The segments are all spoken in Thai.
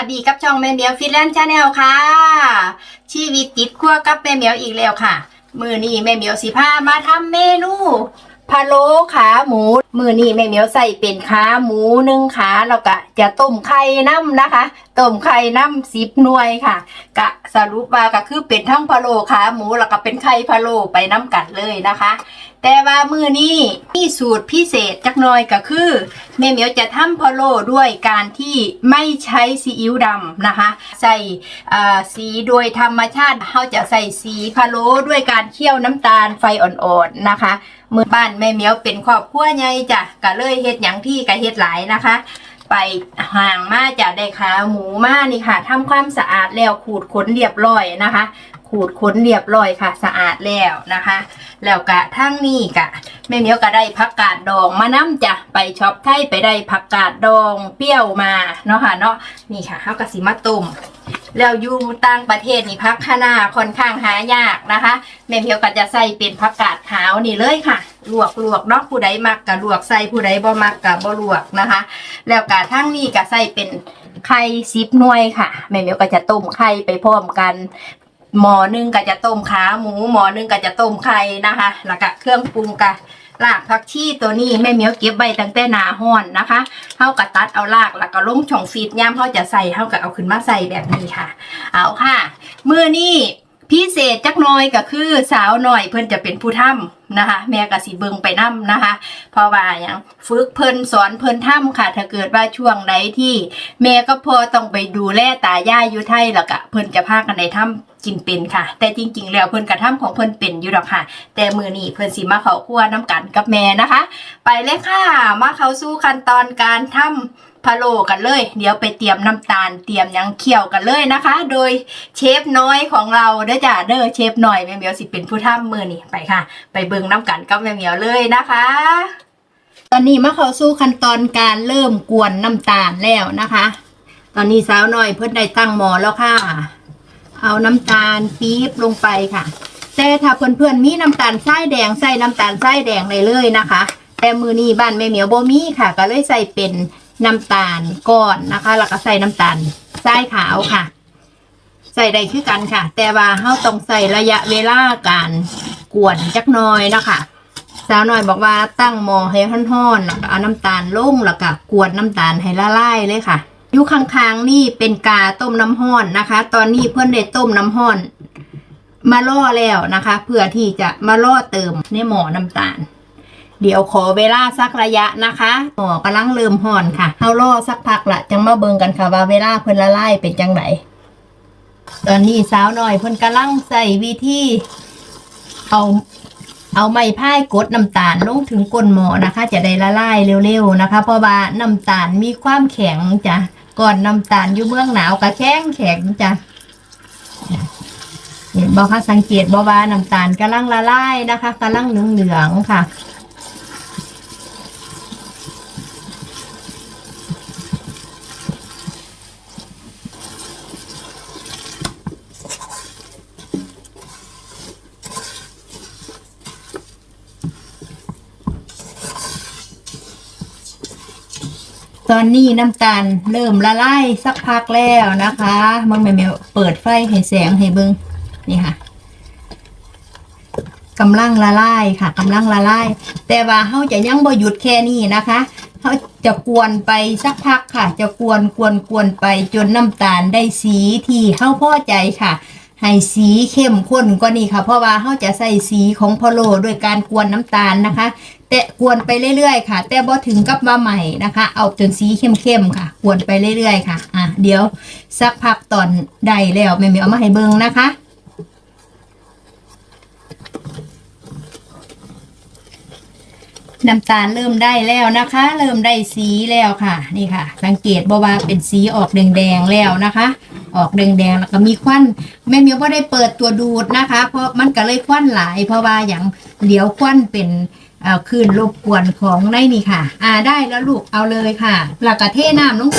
วัสดีกับช่องแม่เหมียวฟินแลนด์ชาแนลค่ะ ชีวิตติดขั้วกับแม่เหมียวอีกแล้วค่ะ มือนี้แม่เหมียวสิพามาทำเมนูพะโล้ขาหมู มือนี้แม่เหมียวใส่เป็นขาหมูหนึ่งขาแล้วก็จะต้มไข่น้ำนะคะ ต้มไข่น้ำสิบหน่วยค่ะ กะสรุปว่าก็คือเป็นทั้งพะโล้ขาหมูแล้วก็เป็นไข่พะโล้ไปน้ำกัดเลยนะคะ แต่ว่ามือนี้มีสูตรพิเศษจักหน่อยก็คือแม่เหมียวจะทำพะโล้ด้วยการที่ไม่ใช้ซีอิ๊วดำนะคะ ใส่สีโดยธรรมชาติเขาจะใส่สีพะโล้ด้วยการเคี่ยวน้ำตาลไฟอ่อนๆนะคะมือบ้านแม่เหมียวเป็นครอบครัวใหญ่จ้ะก็เลยเฮ็ดหยังที่ก็เฮ็ดหลายนะคะไปห่างมาจะได้ขาหมูมานี่ค่ะทำความสะอาดแล้วขูดขนเรียบร้อยนะคะ ขูดขนเรียบร้อยค่ะ สะอาดแล้วนะคะ แล้วกะทั้งนี้กะแม่เมียวก็ได้ผักกาดดองมาน้ำจ้ะไปช็อปไทยไปได้ผักกาดดองเปรี้ยวมาเนาะค่ะเนาะนี่ค่ะเขากะสิมาต้มแล้วอยู่ต่างประเทศนี่พักคะน้าค่อนข้างหายากนะคะแม่เมียวก็จะใส่เป็นผักกาดขาวนี่เลยค่ะ ลวกลวกเนาะผู้ใดมักกะลวกใส่ผู้ใดบ่มักกะบ่ลวกนะคะ แล้วกะทั้งนี้ก็ใส่เป็นไข่ซิบหน่วยค่ะแม่เมียวก็จะต้มไข่ไปพร้อมกัน หมอนึ่งก็จะต้มขาหมูหมอนึ่งก็จะต้มไข่นะคะแล้วก็เครื่องปรุงกะลากผักชีตัวนี้แม่เมียวเก็บไว้ตั้งแต่หนาห้อนนะคะเฮากะตัดเอาลากแล้วก็ลงช่องฟีดย่ามเฮาจะใส่เฮาก็เอาขึ้นมาใส่แบบนี้ค่ะ เอาค่ะมือนี้พิเศษจักหน้อยก็คือสาวหน่อยเพิ่นจะเป็นผู้ทำนะคะ แม่ก็สิเบิงไปนํนะคะ เพราะว่าอย่างฝึกเพิ่นสอนเพิ่นทำค่ะ ถ้าเกิดว่าช่วงใดที่ แม่ก็พอต้องไปดูแลตายายอยู่ไทยแล้วก็เพิ่นจะพากันในถ้ำ กินเป็นค่ะ แต่จริง ๆ แล้วเพิ่นกระทำของเพิ่นเป็นอยู่หรอกค่ะ แต่มือนี้เพิ่นสิมาเขาคั่วน้ำกันกับแม่นะคะ ไปเลยค่ะ มาเข้าสู่ขั้นตอนการทำพะโลกันเลย เดี๋ยวไปเตรียมน้ำตาลเตรียมยังเคี่ยวกันเลยนะคะ โดยเชฟน้อยของเราเด้อจ้าเด้อเชฟน่อยแม่เหมียวสิเป็นผู้ทำมือนี่ไปค่ะ ไปเบิ่งน้ำกันกับแม่เหมียวเลยนะคะ ตอนนี้มาเข้าสู่ขั้นตอนการเริ่มกวนน้ำตาลแล้วนะคะ ตอนนี้สาวน้อยเพิ่นได้ตั้งหมอแล้วค่ะ เอาน้ำตาลปี๊บลงไปค่ะ แต่ถ้าเพื่อนๆมีน้ำตาลทรายแดงใส่น้ำตาลทรายแดงเลยเลยนะคะ แต่มือนี้บ้านแม่เหมียวโบมีค่ะ ก็เลยใส่เป็นน้ำตาลก้อนนะคะ แล้วก็ใส่น้ำตาลทรายขาวค่ะ ใส่ได้คือกันค่ะ แต่ว่าเฮาต้องใส่ระยะเวลาการกวนจักน้อยนะคะสาวน้อยบอกว่าตั้งหม้อให้ร้อนๆแล้วก็เอาน้ำตาลลงแล้วก็กวนน้ำตาลให้ละลายเลยค่ะ อยู่ข้างๆนี่เป็นกาต้มน้ำห้อนนะคะ ตอนนี้เพื่อนได้ต้มน้ำห้อน มาล่อแล้วนะคะ เพื่อที่จะมาล่อเติมในหม้อน้ำตาล เดี๋ยวขอเวลาสักระยะนะคะหม้อกำลังเริ่มห่อนค่ะเอาล่อสักพักละจังมาเบิงกันค่ะว่าเวลาเพิ่นละลายเป็นจังไดตอนนี้สาวน้อยเพิ่นกำลังใส่วิธีเอาเอาไม้พายกดน้ำตาลลงถึงก้นหม้อนะคะ จะได้ละลายเร็วๆนะคะ เพราะว่าน้ำตาลมีความแข็งจ้ะ ก่อนน้ำตาลอยู่เมืองหนาวกระแข้งแข็งจ้ะเห็นบอกค่ะสังเกตบอกว่าน้ำตาลกำลังละลายนะคะกำลังเหลืองๆค่ะ ตอนนี้น้ำตาลเริ่มละลายสักพักแล้วนะคะมังแมวเปิดไฟให้แสงให้เบิงนี่ค่ะกำลังละลายค่ะกำลังละลาย แต่ว่าเขาจะยังบ่หยุดแค่นี้นะคะเขาจะกวนไปสักพักค่ะ จะกวนกวนกวนไปจนน้ำตาลได้สีที่เข้าพอใจค่ะ ให้สีเข้มข้นกว่านี้ค่ะ เพราะว่าเขาจะใส่สีของพอโล้โดยการกวนน้ำตาลนะคะ แต่กวนไปเรื่อยๆ ค่ะ แต่บ่ถึงกับมาใหม่นะคะ เอาจนสีเข้มๆค่ะ กวนไปเรื่อยๆ ค่ะ อะ เดี๋ยวสักพักตอนใดแล้วแม่เมียเอามาให้เบิ่งนะคะ น้ำตาลเริ่มได้แล้วนะคะ เริ่มได้สีแล้วค่ะ นี่ค่ะ สังเกตบ่ว่าเป็นสีออกแดงๆแล้วนะคะ ออกแดงๆแล้วก็มีควันแม่เมียวก็ได้เปิดตัวดูดนะคะ เพราะมันก็เลยควันหลาย เพราะว่าอย่างเดี๋ยวควันเป็นคลื่นรบกวนของในนี่ค่ะ อ่าได้แล้วลูกเอาเลยค่ะแล้วก็เทน้ำลง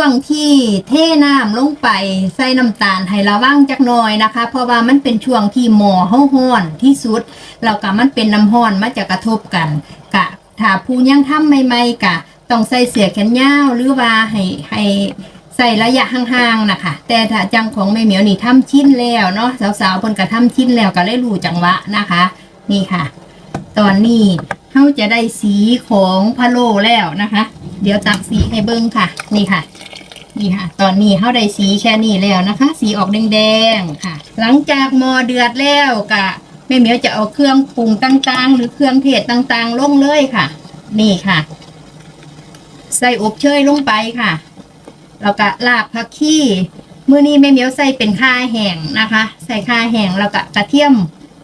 ช่วงที่เทน้ำลงไปใส่น้ำตาลให้ระวังจักหน่อยนะคะ เพราะว่ามันเป็นช่วงที่หมอเฮาฮ้อนที่สุดแล้วก็มันเป็นน้ำฮ้อนมาจะกระทบกันกะถ้าผู้ยังทำใหม่ๆกะต้องใส่เสื้อแขนยาวหรือว่าให้ให้ใส่ระยะห่างๆนะคะ แต่ถ้าจังของแม่เหมียวนี่ทำชิ้นแล้วเนาะสาวๆเพิ่นก็ทำชิ้นแล้วก็เลยรู้จังหวะนะคะ นี่ค่ะ ตอนนี้เขาจะได้สีของพะโล้แล้วนะคะ เดี๋ยวตักสีให้เบิ้งค่ะ นี่ค่ะ นี่ค่ะ ตอนนี้เข้าได้สีแค่นี้แล้วนะคะ สีออกแดงๆค่ะ หลังจากมอเดือดแล้วกะแม่เหมียวจะเอาเครื่องปรุงต่างๆ หรือเครื่องเทศต่างๆ ลงเลยค่ะ นี่ค่ะ ใส่อบเชยลงไปค่ะแล้วก็ลาบผักขี้มื้อนี้แม่เหมียวใส่เป็นข่าแห้งนะคะ ใส่ข่าแห้งแล้วก็กระเทียม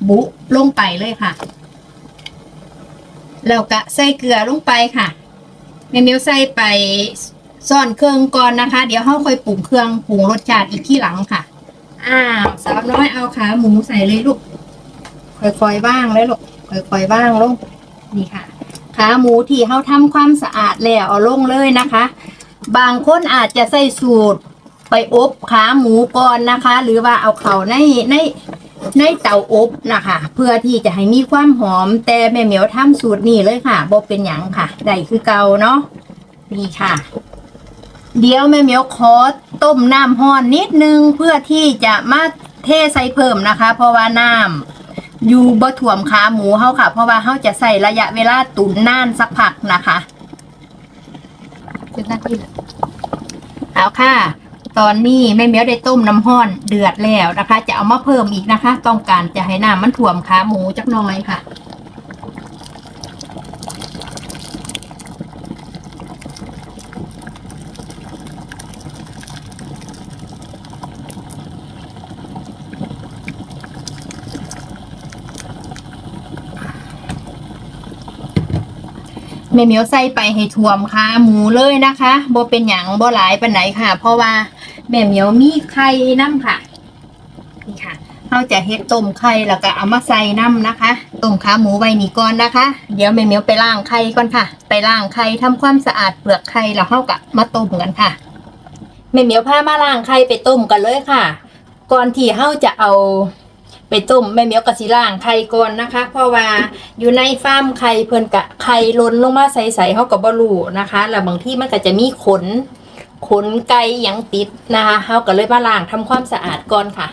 บุลงไปเลยค่ะแล้วก็ใส่เกลือลงไปค่ะแม่เหมียวใส่ไป ซ่อนเครื่องก่อนนะคะ เดี๋ยวเฮาค่อยปรุงเครื่องปรุงรสชาติอีกที่หลังค่ะ อ้าวสาวน้อยเอาขาหมูใส่เลยลูกค่อยๆบ้างเลยลูกค่อยๆบ้างลงนี่ค่ะ ขาหมูที่เขาทำความสะอาดแล้วเอาลงเลยนะคะ บางคนอาจจะใส่สูตรไปอบขาหมูก่อนนะคะ หรือว่าเอาเขาในในในเตาอบนะคะ เพื่อที่จะให้มีความหอม แต่แม่เหมียวทำสูตรนี้เลยค่ะบ่เป็นหยังค่ะได้คือเก่าเนาะนี่ค่ะ เดี๋ยวแม่เหมียวขอต้มน้ำห้อนนิดนึงเพื่อที่จะมาเทใส่เพิ่มนะคะ เพราะว่าน้ำอยู่บ่ถ่วมขาหมูเฮาค่ะ เพราะว่าเฮาจะใส่ระยะเวลาตุ๋นนานสักพักนะคะเป็นหน้าที่เอาค่ะ ตอนนี้แม่เหมียวได้ต้มน้ำห้อนเดือดแล้วนะคะ จะเอามาเพิ่มอีกนะคะ ต้องการจะให้น้ำมันถ่วมขาหมูจักหน่อยค่ะ แม่เหมียวใส่ไปให้ท่วมขาหมูเลยนะคะบ่เป็นหยังบ่หลายปานไหนค่ะ เพราะว่าแม่เหมียวมีไข่น้ำค่ะนี่ค่ะเราจะเฮ็ดต้มไข่แล้วก็เอามาใส่น้ำนะคะต้มขาหมูไว้นี่ก่อนนะคะ เดี๋ยวแม่เหมียวไปล้างไข่ก่อนค่ะ ไปล้างไข่ทำความสะอาดเปลือกไข่แล้วเราก็มาต้มกันค่ะแม่เหมียวพามาล้างไข่ไปต้มกันเลยค่ะ ก่อนที่เราจะเอา ไปต้มแม่เหมียวกะสิล่างไข่ก่อนนะคะ เพราะว่าอยู่ในฟาร์มไข่เพิ่นกะไข่ล้นลงมาใสๆเฮาก็บ่รู้นะคะแล้วบางที่มันก็จะมีขน ขนไก่ยังติดนะคะเฮาก็เลยมาล้างทำความสะอาดก่อนค่ะ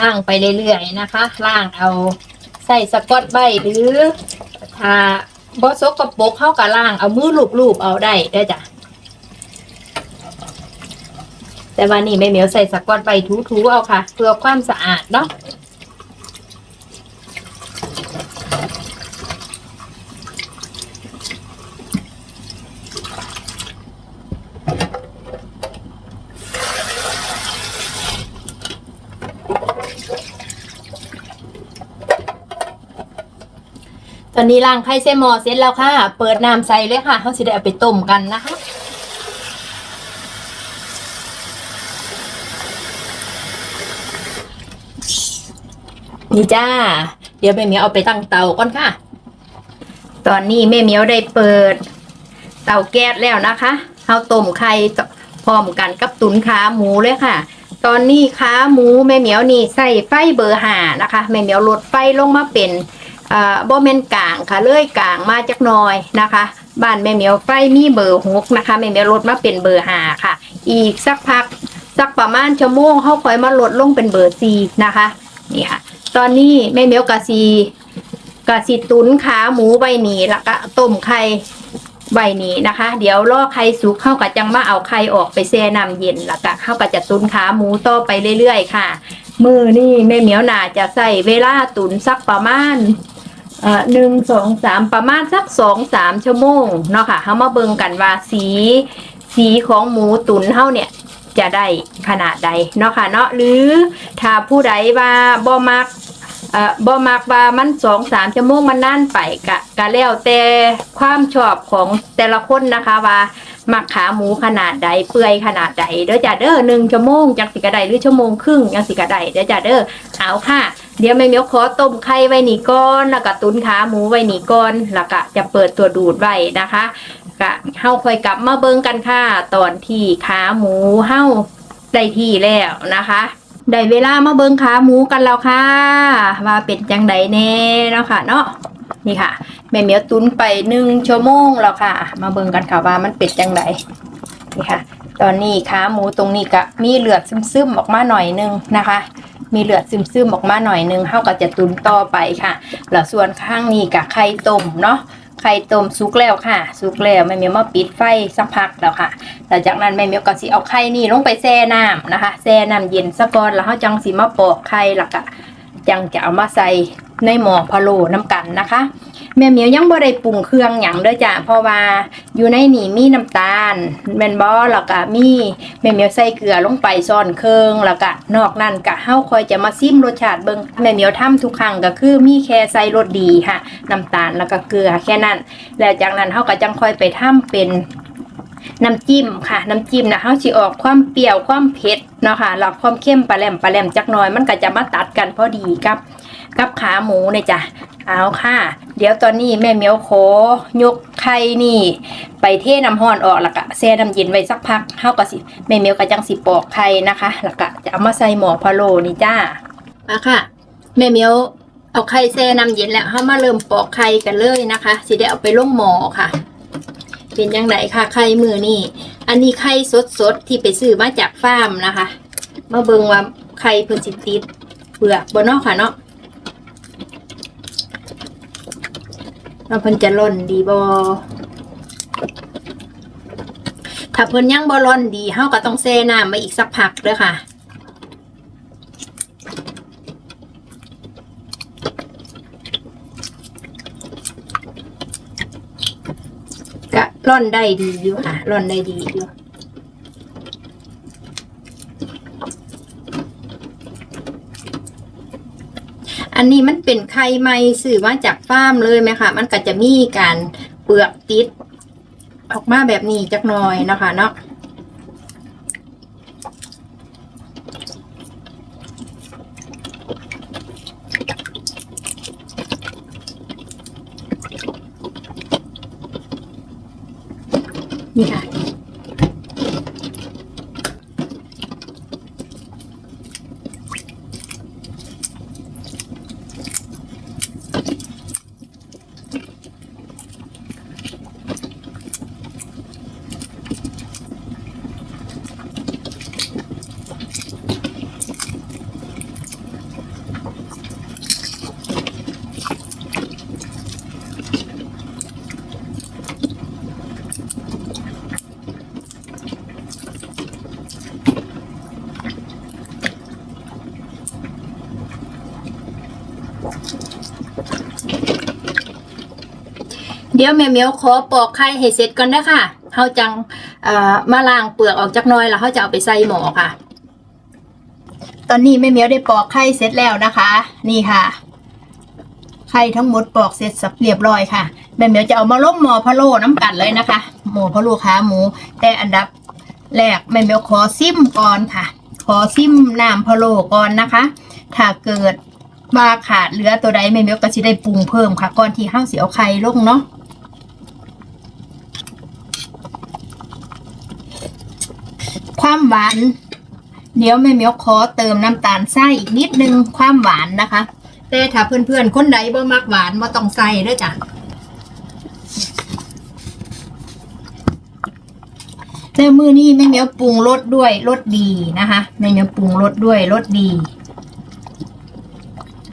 ล่างไปเรื่อยๆนะคะ ล่างเอา ส่สกอตใบหรือถ้าบอสกกระปรกเข้ากับล่าง เอามือลูบๆเอาได้ได้จ้ะแต่วันนี้แม่เหมียวใส่สกอตใบท์ถูๆเอาค่ะ เพื่อความสะอาดเนาะ นี้ล้างไข่เซมอเสร็จแล้วค่ะ เปิดน้ำใส่เลยค่ะเขาสิได้เอาไปต้มกันนะคะนี่จ้า เดี๋ยวแม่เมียวเอาไปตั้งเตาก่อนค่ะ ตอนนี้แม่เมียวได้เปิด เตาแก๊สแล้วนะคะเอาต้มไข่พร้อมกันกับตุ๋นขาหมูเลยค่ะ ตอนนี้ขาหมูแม่เหมียวนี่ใส่ไฟเบอร์ห้านะคะ แม่เหมียวลดไฟลงมาเป็น อ่าบ่แม่นกลางค่ะ เลื่อยกลางมาจักหน่อยนะคะ บ้านแม่เหมียวไฟมีเบอร์หกนะคะแม่เหมียวลดมาเป็นเบอร์ห้าค่ะ อีกสักพักสักประมาณชั่วโมงเขาค่อยมาลดลงเป็นเบอร์สี่นะคะนี่ค่ะ ตอนนี้แม่เหมียวกะซีกะซีตุนขาหมูใบหนีแล้วก็ต้มไข่ใบหนีนะคะ เดี๋ยวรอไข่สุกเข้ากับจังมาเอาไข่ออกไปแช่น้ำเย็นแล้วก็เข้ากับจะตุนขาหมูต่อไปเรื่อยๆ ค่ะ มือนี่แม่เหมียวนาจะใส่เวลาตุนสักประมาณ อ่อหนึ่งสองสามประมาณสักสองสามชั่วโมงเนาะค่ะเขามาเบิ่งกันว่าสีสีของหมูตุ๋นเฮาเนี่ยจะได้ขนาดใดเนาะค่ะเนาะหรือถ้าผู้ใดว่าบ่มักเอ่อบ่มักว่ามันสองสามชั่วโมงมันนั่นไปกะกะแล้วแต่ความชอบของแต่ละคนนะคะว่า หมักขาหมูขนาดใดเปื่อยขนาดใดเด้อจ้าเด้อหนึ่งชั่วโมงจังสิกระไดหรือชั่วโมงครึ่งจังสิกระไดเด้อจ้าเด้อเอาค่ะ เดี๋ยวแม่เมียวขอต้มไข่ไว้นี่ก่อนแล้วก็ตุนขาหมูไว้นี่ก่อนแล้วก็จะเปิดตัวดูดไว้นะคะก็เฮาค่อยกลับมาเบิ่งกันค่ะตอนที่ขาหมูเฮาได้ที่แล้วนะคะได้เวลามาเบิ่งขาหมูกันแล้วค่ะ ว่าเป็นจังใดแน่เนาะค่ะเนาะนี่ค่ะ แม่เหมียวตุ้นไปหนึ่งชั่วโมงแล้วค่ะ มาเบิ่งกันค่ะว่ามันเป็นจังใดนี่ค่ะ ตอนนี้ขาหมูตรงนี้ก็มีเลือดซึมๆออกมาหน่อยนึงนะคะ มีเลือดซึมๆออกมาหน่อยนึงเฮาก็จะตุนต่อไปค่ะแล้วส่วนข้างนี้กับไข่ต้มเนาะไข่ต้มสุกแล้วค่ะ สุกแล้วแม่เมียวมาปิดไฟสักพักแล้วค่ะหลังจากนั้นแม่เมียวก็สิเอาไข่นี่ลงไปแช่น้ำนะคะแช่น้ำเย็นซะก่อนแล้วเฮาจังสิมาปอกไข่ล้วก็จังจะเอามาใส่ ในหม้อพะโล้น้ำกันนะคะ แม่เหมียวยังบ่ได้ปรุงเครื่องหยังเด้อจ้ะเพราะว่าอยู่ในนี่มีน้ำตาลแมนบ่แล้วก็มีแม่เหมียวใส่เกลือลงไปซ่อนเครื่องแล้วก็นอกนั้นก็เฮาคอยจะมาซิมรสชาติเบิ่งแม่เหมียวทำทุกครั้งก็คือมีแค่ใส่รสดีค่ะน้ำตาลแล้วก็เกลือแค่นั้น แล้วจากนั้นเฮาก็จังค่อยไปทำเป็นน้ำจิ้มค่ะ น้ำจิ้มนะเฮาสิออกความเปรี้ยวความเผ็ดเนาะค่ะแล้วความเข้มปลาแหลมปลาแหลมจักน่อยมันก็จะมาตัดกันพอดีกับ กับขาหมูเนี่ยจ้ะเอาค่ะ เดี๋ยวตอนนี้แม่เมียวโขยกไข่นี่ ไปเทน้ำห้อนออกแล้วก็แช่น้ำเย็นไว้สักพักเฮาก็สิแม่เมียวก็จังสิปอกไข่นะคะแล้วก็จะเอามาใส่หม้อพะโลนี่จ้ามาค่ะ แม่เมียวเอาไข่แช่น้ำเย็นแล้วเฮามาเริ่มปอกไข่กันเลยนะคะสิได้เอาไปลงหม้อค่ะ เป็นยังไงค่ะไข่มือนี่อันนี้ไข่สดๆที่ไปซื้อมาจากฟาร์มนะคะ มาเบิ่งว่าไข่เพิ่นสิติดเปลือกบ่นาะค่ะเนาะ ว่าเพิ่นจะล่นดีบ่ถ้าเพิ่นยังบ่ล่นดีเฮาก็ต้องแช่น้ำมาอีกสักพักเด้อค่ะก็ร่อนได้ดีอยู่ค่ะร่อนได้ดีอยู่ อันนี้มันเป็นไข่ไม่สื่อมาจากฟาร์มเลยไหมคะมันก็จะมีการเปลือกติด ออกมาแบบนี้จักหน่อยนะคะเนาะ นี่ค่ะ เดี๋ยวแม่เมียวขอปอกไข่ให้เสร็จก่อนนะค่ะเขาจังมาล้างเปลือกออกจากน้อยแล้วเขาจะเอาไปใส่หม้อค่ะ ตอนนี้แม่เมียวได้ปอกไข่เสร็จแล้วนะคะ นี่ค่ะไข่ทั้งหมดปอกเสร็จสับเรียบร้อยค่ะแม่เมียวจะเอามาล้มหม้อพะโล้น้ำกันเลยนะคะหม้อพะโล้ขาหมู แต่อันดับแรกแม่เมียวขอซิมก่อนค่ะ ขอซิมน้ำพะโล้ก่อนนะคะ ถ้าเกิดว่าขาดเหลือตัวใดแม่เมียวก็จะได้ปรุงเพิ่มค่ะ ก่อนที่ห้าสิเอาไข่ลงเนาะ ความหวาน เดี๋ยวแม่เมียวขอเติมน้ำตาลทรายอีกนิดนึงความหวานนะคะ แต่ถ้าเพื่อนๆ คนใดบ่มักหวานบ่ต้องใส่ด้อจ้ะแต่มือนี้แม่เมียวปรุงรสด้วยรสดีนะคะแม่เมียวปรุงรสด้วยรสดี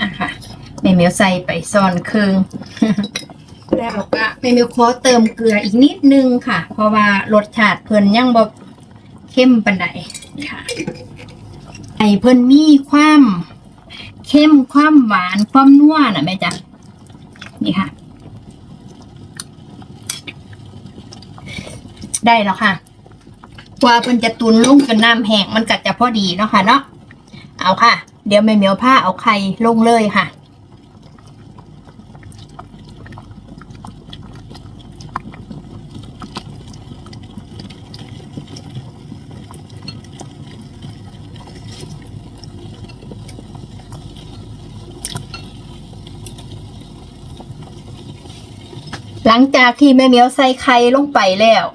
อะค่ะแม่เมียวใส่ไปซ่อนครึ่งแล้วก็แม่เมียวขอเติมเกลืออีกนิดนึงค่ะ เพราะว่ารสชาติเพิ่นยังบ่ เข้มปานใดค่ะไอเพิ่นมีความเข้มความหวานความนัวน่ะแม่จ๊ะนี่ค่ะ ได้แล้วค่ะกว่าเพิ่นจะตุนลงจนน้ำแห้งมันก็จะพอดีเนาะค่ะเนาะเอาค่ะ เดี๋ยวแม่เหมียวผ้าเอาไข่ลงเลยค่ะ หลังจากที่แม่เมียวใส่ไข่ลงไปแล้ว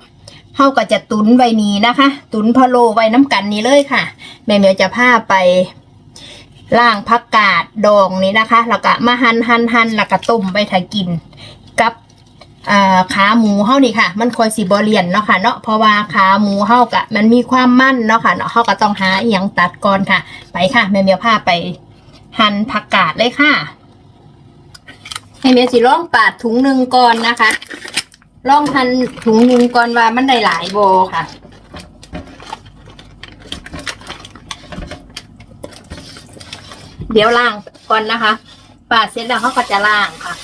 เฮาก็จะตุนไว้นี้นะคะ ตุนพะโลไว้น้ำกันนี้เลยค่ะ แม่เมียวจะพาไปล่างผักกาดดองนี้นะคะ แล้วก็มาหั่นหั่นหั่นแล้วก็ต้มไปถ้ากิน กับขาหมูเฮานี่ค่ะ มันคอยสิบ่เลียนเนาะค่ะเนาะเพราะว่าขาหมูเฮากะมันมีความมันเนาะค่ะเนาะเฮาก็ต้องหาอหยังตัดก่อนค่ะ ไปค่ะแม่เมียวพาไปหั่นผักกาดเลยค่ะ ให้เมียสิลองปาดถุงหนึ่งก่อนนะคะลองพันถุงหนึ่งก่อนว่ามันได้หลายโบค่ะ เดี๋ยวล่างก่อนนะคะ ปาดเสร็จแล้วเขาก็จะล่างค่ะ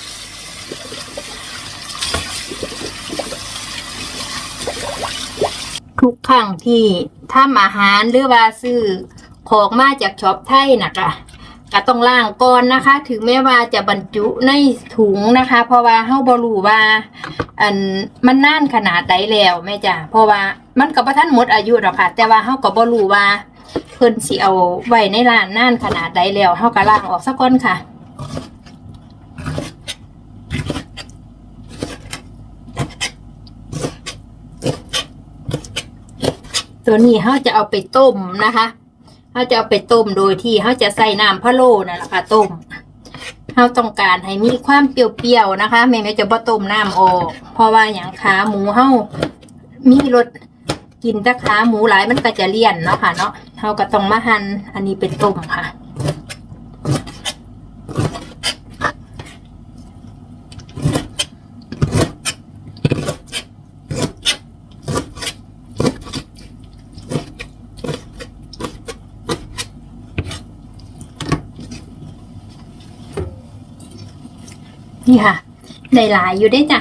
ทุกครั้งที่ทำอาหารหรือว่าซื้อของมาจากช็อปไทยนะคะ ก็ต้องล่างก่อนนะคะ ถึงแม้ว่าจะบรรจุในถุงนะคะ เพราะว่าเฮาบ่รู้ว่า อันมันนานขนาดใดแล้วแม่จ้ะเพราะว่ามันก็บ่ทันหมดอายุหรอกค่ะ แต่ว่าเฮาก็บ่รู้ว่า เพิ่นสิเอาไว้ในร้านนานขนาดใดแล้วเฮาก็ล้างออกซะก่อนค่ะตัวนี้เขาจะเอาไปต้มนะคะ เขาจะเอาไปต้มโดยที่เขาจะใส่น้ำพะโล้นั่นแหละค่ะต้มเขาต้องการให้มีความเปรี้ยวๆนะคะแม่แม่จะบ่ต้มน้ำออกเพราะว่าอย่างขาหมูเขามีรสกินแต่ขาหมูหลายมันก็จะเลี่ยนเนาะค่ะเนาะเขาก็ต้องมาหั่นอันนี้เป็นต้มค่ะ นี่ค่ะได้หลายอยู่ได้จ้ะ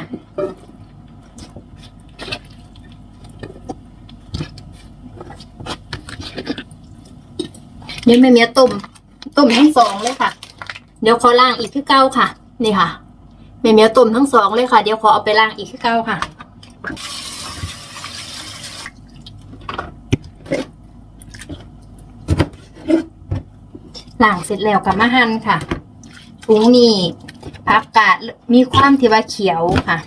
เดี๋ยวแม่เมียต้มต้มทั้งสองเลยค่ะ เดี๋ยวขอล่างอีกคือเก้าค่ะ นี่ค่ะแม่เมียต้มทั้งสองเลยค่ะ เดี๋ยวขอเอาไปล่างอีกคือเก้าค่ะล่างเสร็จแล้วกับมาหั่นค่ะถุงนี่ ผักกาดมีความที่ว่าเขียวค่ะ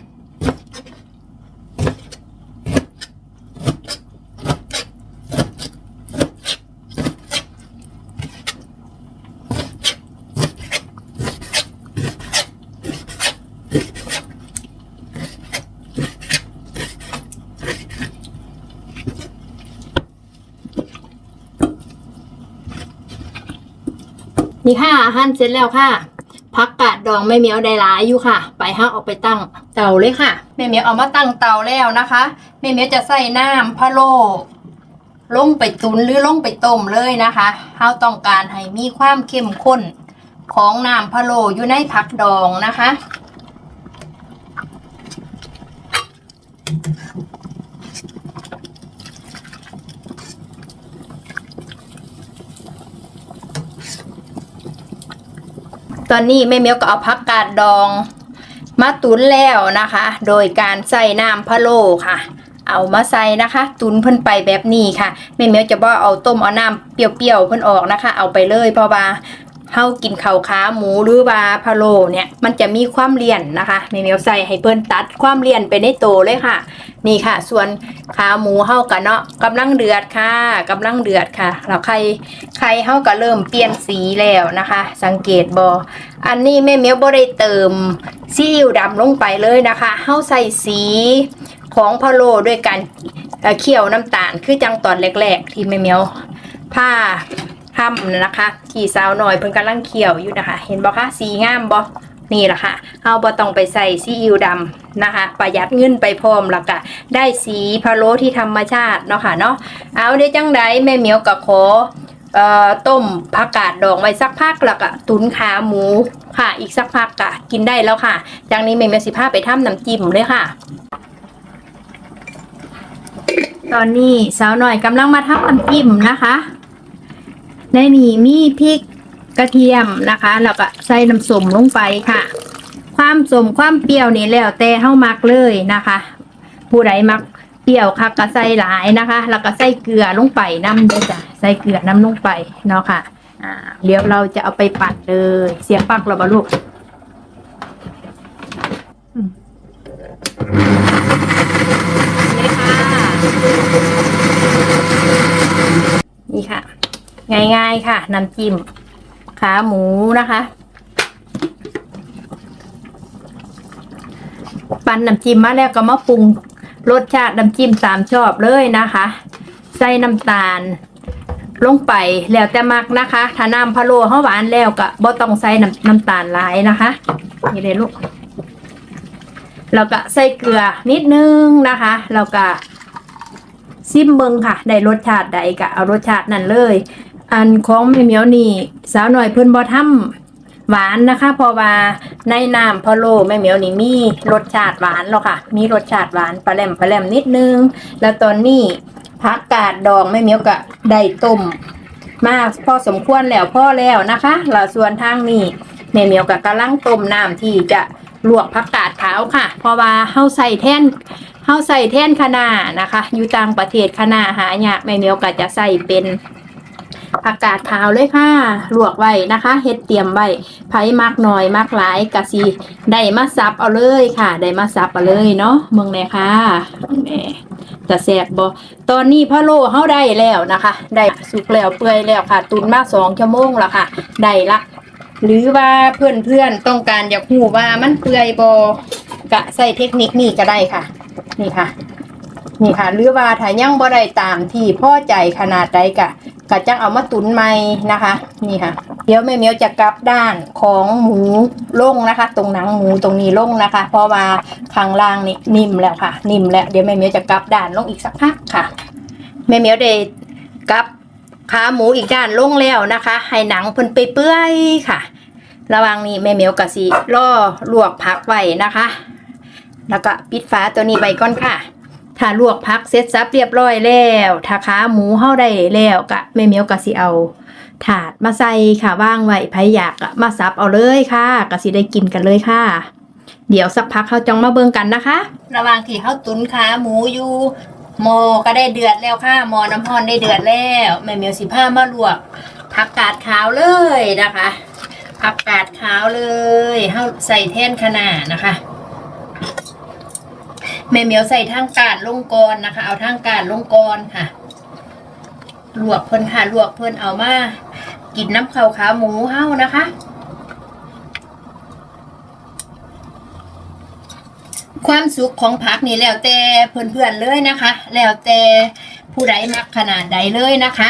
นี่ค่ะหั่นเสร็จแล้วค่ะ พักกาดดองแม่เมียวได้หลายอยู่ค่ะ ไปห้าออกไปตั้งเตาเลยค่ะแม่เมียวเอามาตั้งเตาแล้วนะคะแม่เมียวจะใส่น้ำพะโล้ลงไปตุนหรือลงไปต้มเลยนะคะเฮาต้องการให้มีความเข้มข้นของน้ำพะโล้อยู่ในผักดองนะคะ ตอนนี้แม่เมียวก็เอาผักกาดดองมาตุนแล้วนะคะ โดยการใส่น้ำพะโล้ค่ะ เอามาใส่นะคะ ตุนเพิ่นไปแบบนี้ค่ะแม่เมียวจะบ่เอาต้มเอาน้ำเปรี้ยวๆเพิ่นออกนะคะ เอาไปเลยเพราะว่า เฮากินข้าวขาหมูหรือว่าพะโล้เนี่ยมันจะมีความเลี่ยนนะคะแม่เมียวใส่ให้เพิ่นตัดความเลี่ยนไปในโตเลยค่ะ นี่ค่ะ ส่วนขาหมูเฮากันเนาะกำลังเดือดค่ะกำลังเดือดค่ะแล้วไข่ไข่เฮาก็เริ่มเปลี่ยนสีแล้วนะคะ สังเกตบออันนี้แม่เมียวบ่ได้เติมซีอิ๊วดำลงไปเลยนะคะเฮาใส่สีของพะโล้ด้วยการเเคี่ยวน้ำตาลคือจังตอนแรกๆ ที่แม่เมียวผ้า ทำนะคะ ที่สาวหน่อยเพิ่นกำลังเคี่ยวอยู่นะคะ เห็นบ่คะสีงามบ่นี่แหละค่ะเฮาบ่ต้องไปใส่ซีอิ๊วดำนะคะ ประหยัดเงินไปพร้อมแล้วก็ได้สีพะโล้ที่ธรรมชาติเนาะค่ะเนาะ เอาเดี๋ยวจังใดแม่เหมียวก็ขอเอ่อต้มผักกาดดองไว้สักพักแล้วก็ตุนขาหมูค่ะ อีกสักพักก็กินได้แล้วค่ะจากนี้แม่เมียวสิพาไปทำน้ำจิ้มเลยค่ะ ตอนนี้สาวหน่อยกำลังมาทำน้ำจิ้มนะคะ ในนี้มีพริกกระเทียมนะคะ แล้วก็ใส่น้ำส้มลงไปค่ะ ความสมความเปรี้ยวนี่แล้วแต่เฮามักเลยนะคะ ผู้ใดมักเปรี้ยวค่ะก็ใส่หลายนะคะ แล้วก็ใส่เกลือลงไปน้ำด้วยจ้ะใส่เกลือน้ำลงไปเนาะค่ะ่าเดี๋ยวเราจะเอาไปปั่นเลย เสียบปักเราบลูกนี่ค่ะ ง่ายๆค่ะน้ำจิ้มขาหมูนะคะปั้นน้ำจิ้มมาแล้วก็มาปรุงรสชาติน้ำจิ้มตามชอบเลยนะคะ ใส่น้ำตาล ลงไปแล้วแต่มักนะคะ ถ้าน้ำพะโล้เฮาหวานแล้วก็บ่ต้องใส่น้ำน้ำตาลหลายนะคะนี่เลยลูกแล้วก็ใส่เกลือนิดนึงนะคะแล้วก็ซิมเบิงค่ะ ได้รสชาติใดก็เอารสชาตินั้นเลย อันของแม่เหมียวนี่ สาวหน่อยเพิ่นบ่ทำหวานนะคะ เพราะว่าในน้ำพะโล้แม่เหมียวนี่มีรสชาติหวานแล้วค่ะ มีรสชาติหวานปลาแหลมปลาแหลมนิดนึง แล้วตอนนี้ผักกาดดองแม่เหมียวก็ได้ต้มมากพอสมควรแล้วพ่อแล้วนะคะแล้วส่วนทางนี้แม่เหมียวกับกำลังต้มน้ำที่จะลวกผักกาดขาวค่ะ เพราะว่าเฮาใส่แท่นเฮาใส่แท่นคะนานะคะ อยู่ต่างประเทศคะนาหายากแม่เหมียวก็จะใส่เป็น ผักาดขาวเลยค่ะ ลวกไว้นะคะเฮ็ดเตรียมไว้ไผมมักหน่อยมักหลายกะสิได้มาซับเอาเลยค่ะ ได้มาซับเอาเลยเนาะเมืองไหนค่ะแหม่จะแสบบ่ตอนนี้พะโล้เฮาได้แล้วนะคะ ได้สุกแล้วเปื่อยแล้วค่ะ ตุนมาสองชั่วโมงแล้วค่ะ ได้ละ หรือว่าเพื่อนๆต้องการอยากหูว่ามันเปื่อยบอกะใส่เทคนิคนี้ก็ได้ค่ะ นี่ค่ะ นี่ค่ะหรือว่าถ้ายังบ่ได้ตามที่พ่อใจขนาดใดกะกะจังเอามาตุนใหม่นะคะ นี่ค่ะ เดี๋ยวแม่เมียวจะกลับด้านของหมูล่งนะคะ ตรงหนังหมูตรงนี้ล่งนะคะ เพราะว่าข้างล่างนี่นิ่มแล้วค่ะ นิ่มแล้วเดี๋ยวแม่เมียวจะกลับด้านลงอีกสักพักค่ะแม่เมียวได้กลับขาหมูอีกด้านลงแล้วนะคะ ให้หนังเพิ่นไปเปื่อยค่ะ ระว่างนี้แม่เมียวกะสิล่อลวกผักไว้นะคะ แล้วก็ปิดฝาตัวนี้ไว้ก่อนค่ะ ถ้าลวกผักเสร็จสับเรียบร้อยแล้ว ถ้าขาหมูเฮาได้แล้วก็แม่เมียวก็สิเอาถาดมาใส่ค่ะว่างไว้ไผอยากมาซับเอาเลยค่ะก็สิได้กินกันเลยค่ะ เดี๋ยวสักพักเขาจองมาเบิ่งกันนะคะ ระหว่างที่เขาตุนขาหมูอยู่หมอก็ได้เดือดแล้วค่ะหมอน้ำพรได้เดือดแล้วแม่เมียวสิผ้ามาลวกผักกาดขาวเลยนะคะผักกาดขาวเลยเฮาใส่แท่นขนาดนะคะ แม่เมียวใส่ทางกาดลงกรนะคะ เอาทางกาดลงกรค่ะ ลวกเพิ่นค่ะ ลวกเพิ่นเอามา กินน้ำข้าวขาหมูเฮานะคะความสุขของผักนี่แล้วแต่เพื่อนๆเลยนะคะ แล้วแต่ผู้ใดมักขนาดใดเลยนะคะ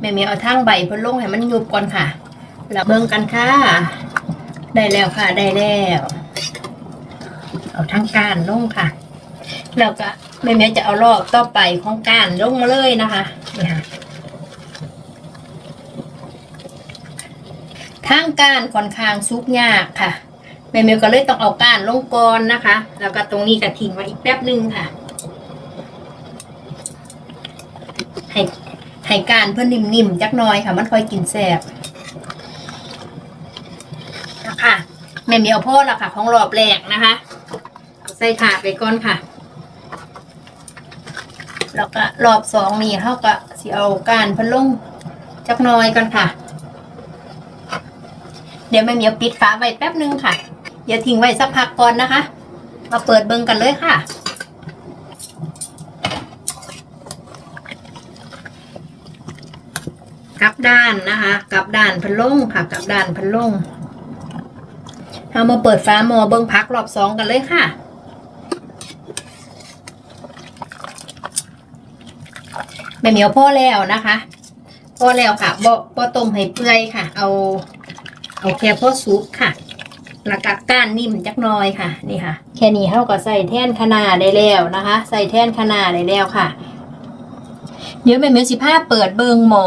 แม่เมียวเอาทางใบเพิ่นลงให้มันยุบก่อนค่ะแล้วเบิ่งกันค่ะ ได้แล้วค่ะได้แล้ว เอาทั้งก้านลงค่ะ แล้วก็แม่เมียจะเอารอบต่อไปของก้านลงมาเลยนะคะนี่ค่ะทางก้านค่อนข้างซุกยากค่ะแม่เมียก็เลยต้องเอาก้านลงก่อนนะคะ แล้วก็ตรงนี้ก็ทิ้งไว้อีกแป๊บนึงค่ะ ให้ให้ก้านเพื่อนิ่มๆจักหน่อยค่ะ มันค่อยกินแซ่บนะคะแม่เมียเอาพ่อแล้วค่ะ ของรอบแรกนะคะเอา ใส่ถาดไปก่อนค่ะ แล้วก็รอบสองนี่เขาก็สิเอาการพันลงจักน้อยกันค่ะ เดี๋ยวแม่เมียวปิดฝาไว้แป๊บนึงค่ะอย่าทิ้งไว้สักพักก่อนนะคะ มาเปิดเบิ่งกันเลยค่ะกลับด้านนะคะกลับด้านพันลงค่ะกลับด้านพันลงเรามาเปิดฟ้าหมอเบิ้งพักรอบสองกันเลยค่ะ แม่เหมียวพ่อแล้วนะคะพ่อแล้วค่ะบ่บ่ต้มให้เปื่อยค่ะ เอา เอาแค่พ่อซุปค่ะแล้วก็ก้านนิ่มจักน่อยค่ะนี่ค่ะ แค่นี้เท่ากับใส่แท่นขนาดได้แล้วนะคะ ใส่แท่นขนาดได้แล้วค่ะ เดี๋ยวแม่เหมียวสิผ้าเปิดเบิงหมอ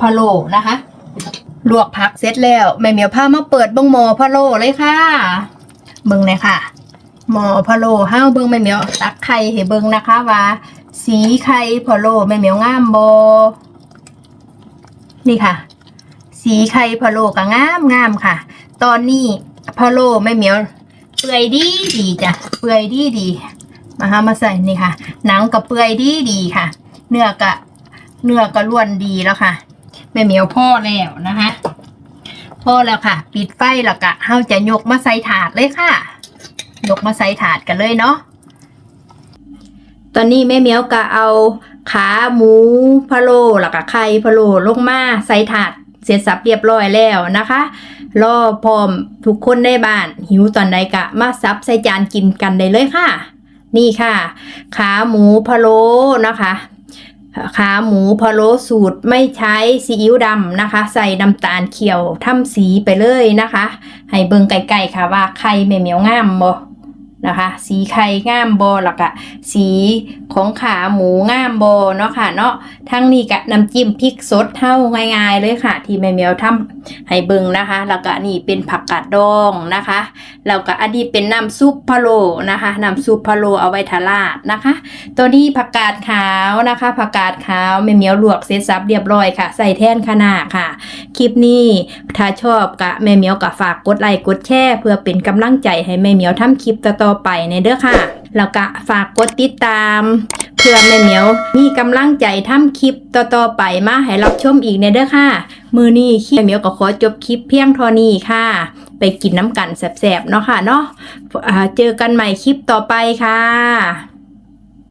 พะโลนะคะลวกผักเสร็จแล้วแม่เหมียวผ้ามาเปิดเบิ้งหมอพะโลเลยค่ะ เบิงเลยค่ะหมอพะโลห้าวเบิ้งแม่เหมียวตักไข่ให้เบิ้งนะคะว่า สีไข่พะโลแม่เหมียวงามบนี่ค่ะ สีไข่พะโลก็งามงามค่ะ ตอนนี้พะโลแม่เหมียวเปื่อยดีดีจ้ะเปื่อยดีดีมาหามาใส่นี่ค่ะ หนังกับเปื่อยดีดีค่ะ เนื้อกะเนื้อกะล้วนดีแล้วค่ะแม่เหมียวพ่อแล้วนะคะพ่อแล้วค่ะ ปิดไฟแล้วกะเฮาจะยกมาใส่ถาดเลยค่ะ ยกมาใส่ถาดกันเลยเนาะ ตอนนี้แม่เมียวก็เอาขาหมูพะโล้แล้วก็ไข่พะโล้ลงมาใส่ถาดเสร็จสับเรียบร้อยแล้วนะคะ รอพร้อมทุกคนในบ้าน หิวตอนใดกะมาซับใส่จานกินกันได้เลยค่ะ นี่ค่ะ ขาหมูพะโล้นะคะขาหมูพะโล้สูตรไม่ใช้ซีอิ๊วดำนะคะ ใส่น้ำตาลเขียวทำสีไปเลยนะคะ ให้เบิ่งไกลๆค่ะว่าไข่แม่เหมียวงามบ่ นะคะ สีไข่งามบ่แล้วก็สีของขาหมูงามบ่เนาะค่ะเนาะทั้งนี้กะน้ำจิ้มพริกสดเท่าง่ายๆเลยค่ะ ที่แม่เมียวทำให้เบิ่งนะคะแล้วก็นี่เป็นผักกาดดองนะคะแล้วก็อันนี้เป็นน้ำซุปพะโล้นะคะน้ำซุปพะโลเอาไว้ทาราดนะคะ ตัวนี้ผักกาดขาวนะคะผักกาดขาวแม่เมียวลวกเสร็จสับเรียบร้อยค่ะ ใส่แท่นคะน้าค่ะ คลิปนี้ถ้าชอบกะแม่เมียวกะฝากกดไลค์กดแชร์เพื่อเป็นกำลังใจให้แม่เมียวทำคลิปต่อไปในเด้อค่ะ แล้วก็ฝากกดติดตาม เพื่อแม่เหมียวมีกำลังใจทำคลิปต่อๆไปมาให้รับชมอีกในเด้อค่ะ มือนี้แม่เหมียวก็ขอจบคลิปเพียงเท่านี้ค่ะ ไปกินน้ำกันแสบๆเนาะค่ะเนาะเจอกันใหม่คลิปต่อไปค่ะ